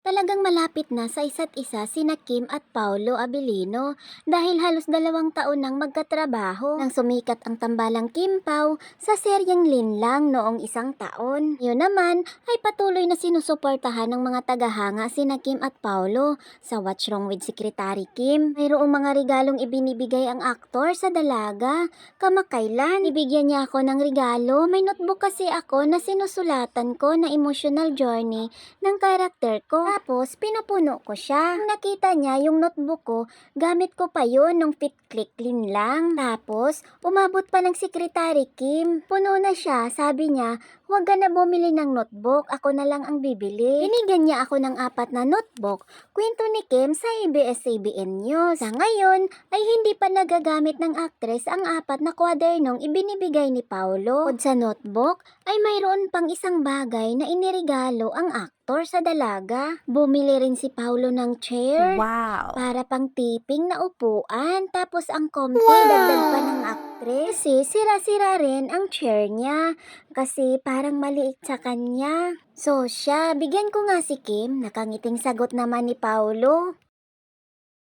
Talagang malapit na sa isa't isa sina Kim at Paulo Abilino dahil halos dalawang taon nang magkatrabaho nang sumikat ang tambalang Kim Pao sa seryeng Linlang noong isang taon. Yun naman ay patuloy na sinusuportahan ng mga tagahanga sina Kim at Paulo sa What's Wrong with Secretary Kim. Mayroong mga regalong ibinibigay ang aktor sa dalaga. Kamakailan, ibigyan niya ako ng regalo. May notebook kasi ako na sinusulatan ko na emotional journey ng karakter ko. Tapos, pinupuno ko siya. Nung nakita niya yung notebook ko, gamit ko pa yun nung fit click lin lang. Tapos, umabot pa ng Secretary Kim. Puno na siya, sabi niya, huwag ka na bumili ng notebook, ako na lang ang bibili. Binigyan niya ako ng apat na notebook. Kwento ni Kim sa ABS-CBN News. Sa ngayon, ay hindi pa nagagamit ng aktres ang apat na kwadernong ibinibigay ni Paulo. Bukod sa notebook, ay mayroon pang isang bagay na inirigalo ang aktor sa dalaga. Bumili rin si Paulo ng chair. Wow. Para pang tiping na upuan. Tapos ang comfy, dagdag pa ng aktres. Kasi sira-sira rin ang chair niya. Kasi parang maliit sa kanya. So siya, bigyan ko nga si Kim. Nakangiting sagot naman ni Paulo.